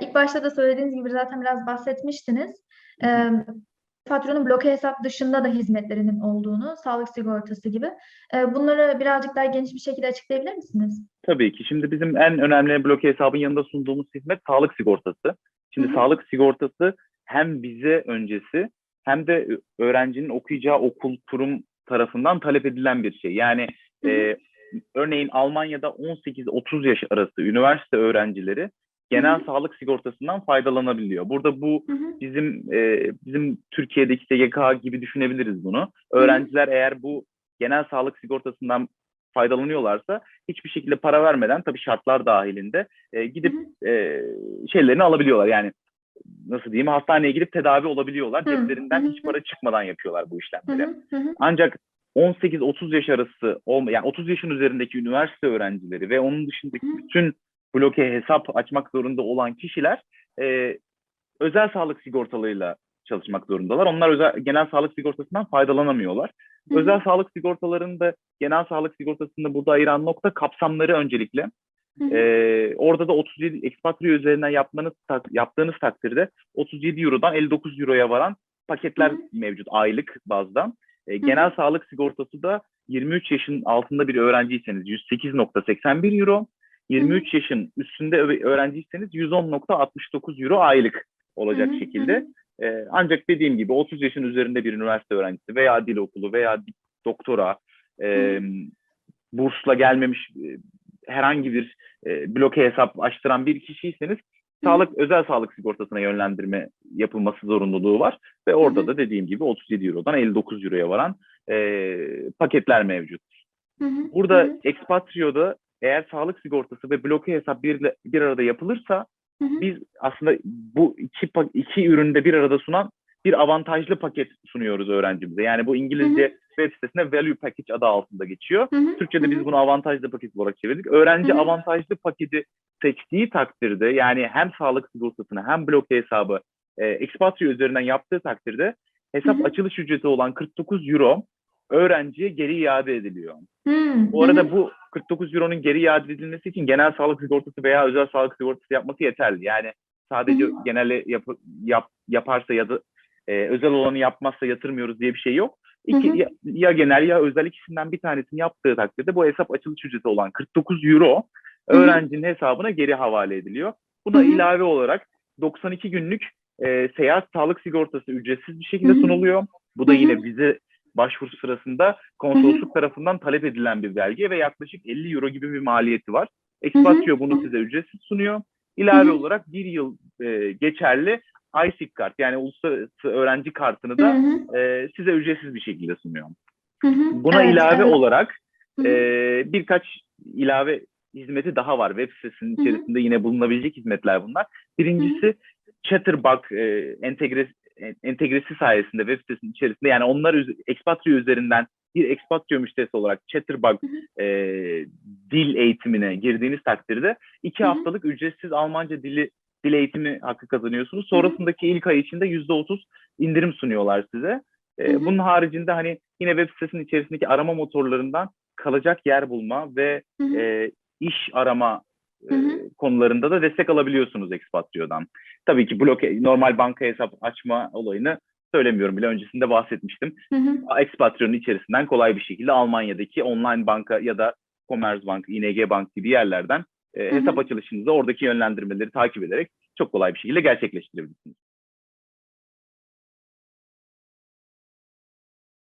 İlk başta da söylediğiniz gibi zaten biraz bahsetmiştiniz. Ee, patronun bloke hesap dışında da hizmetlerinin olduğunu, sağlık sigortası gibi. Ee, bunları birazcık daha geniş bir şekilde açıklayabilir misiniz? Tabii ki. Şimdi bizim en önemli bloke hesabın yanında sunduğumuz hizmet sağlık sigortası. Şimdi Hı hı. sağlık sigortası hem bize öncesi hem de öğrencinin okuyacağı okul, kurum tarafından talep edilen bir şey. Yani e, örneğin Almanya'da 18-30 yaş arası üniversite öğrencileri genel Hı hı. sağlık sigortasından faydalanabiliyor. Burada bu Hı hı. bizim e, bizim Türkiye'deki SGK gibi düşünebiliriz bunu. Öğrenciler eğer bu genel sağlık sigortasından faydalanıyorlarsa hiçbir şekilde para vermeden tabii şartlar dahilinde e, gidip Hı e, şeylerini alabiliyorlar. Yani nasıl diyeyim hastaneye gidip tedavi olabiliyorlar. Hı, Ceplerinden hı hı, hiç para çıkmadan yapıyorlar bu Hı işlemleri. hı. Hı hı. Ancak 18-30 yaş arası yani 30 yaşın üzerindeki üniversite öğrencileri ve onun dışındaki Hı. bütün bloke hesap açmak zorunda olan kişiler e, özel sağlık sigortalarıyla çalışmak zorundalar. Onlar özel genel sağlık sigortasından faydalanamıyorlar. Hı hı. Özel sağlık sigortalarında genel sağlık sigortasında burada ayıran nokta kapsamları öncelikle. Hı hı. Ee, orada da 37 ekspatrio üzerinden yapmanız tak- yaptığınız takdirde 37 Euro'dan 59 Euro'ya varan paketler Hı hı. mevcut aylık bazda. Ee, genel sağlık sigortası da 23 yaşın altında bir öğrenciyseniz 108.81 Euro, 23 yaşın üstünde öğrenciyseniz 110.69 Euro aylık olacak Hı hı, hı şekilde. Ee, ancak dediğim gibi 30 yaşın üzerinde bir üniversite öğrencisi veya dil okulu veya doktora e, bursla gelmemiş e, herhangi bir e, bloke hesap açtıran bir kişiyseniz sağlık özel sağlık sigortasına yönlendirme yapılması zorunluluğu var ve orada hı. da dediğim gibi 37 Euro'dan 59 Euro'ya varan e, paketler mevcut. Hı hı. Burada Hı hı. ekspatrioda eğer sağlık sigortası ve bloke hesap bir, bir arada yapılırsa Hı hı. biz aslında bu iki iki üründe bir arada sunan bir avantajlı paket sunuyoruz öğrencimize. Yani bu İngilizce web sitesinde value package adı altında geçiyor. Hı hı. Türkçe'de Hı biz hı. bunu avantajlı paket olarak çevirdik. Öğrenci Hı hı. avantajlı paketi seçtiği takdirde yani hem sağlık sigortasını hem bloke hesabı e, Expatrio üzerinden yaptığı takdirde hesap Hı hı. açılış ücreti olan 49 euro öğrenciye geri iade ediliyor. Hı Bu arada bu 49 euronun geri iade edilmesi için genel sağlık sigortası veya özel sağlık sigortası yapması yeterli. Yani sadece hı. genelde yap, yap, yaparsa ya da e, özel olanı yapmazsa yatırmıyoruz diye bir şey yok. İki, Hı hı. ya, ya genel ya özel ikisinden bir tanesini yaptığı takdirde bu hesap açılış ücreti olan 49 euro Hı hı. öğrencinin hesabına geri havale ediliyor. Buna Hı hı. ilave olarak 92 günlük e, seyahat sağlık sigortası ücretsiz bir şekilde Hı hı. sunuluyor. Bu da Hı hı. yine bize başvuru sırasında konsolosluk tarafından talep edilen bir belge ve yaklaşık 50 euro gibi bir maliyeti var. Expatrio bunu size ücretsiz sunuyor. İlave Hı hı. olarak bir yıl e, geçerli ISIC kart yani uluslararası öğrenci kartını Hı da hı. e, size ücretsiz bir şekilde sunuyor. Hı hı. Buna Evet, ilave evet. olarak Hı hı. e, birkaç ilave hizmeti daha var. Web sitesinin Hı hı. içerisinde yine bulunabilecek hizmetler bunlar. Birincisi Chatterbug e, entegre, en- entegresi sayesinde web sitesinin içerisinde yani onlar Expatrio üzerinden bir Expatrio müşterisi olarak Chatterbug Hı hı. e, dil eğitimine girdiğiniz takdirde iki Hı hı. haftalık ücretsiz Almanca dili dil eğitimi hakkı kazanıyorsunuz. Sonrasındaki ilk ay içinde yüzde otuz indirim sunuyorlar size. E, bunun haricinde hani yine web sitesinin içerisindeki arama motorlarından kalacak yer bulma ve e, iş arama e, Hı hı. konularında da destek alabiliyorsunuz Expatrio'dan. Tabii ki bloke, normal banka hesap açma olayını söylemiyorum bile öncesinde bahsetmiştim. Hı hı. Expatrio'nun içerisinden kolay bir şekilde Almanya'daki online banka ya da Commerzbank, ING Bank gibi yerlerden e, Hı hı. hesap açılışınızı oradaki yönlendirmeleri takip ederek çok kolay bir şekilde gerçekleştirebilirsiniz.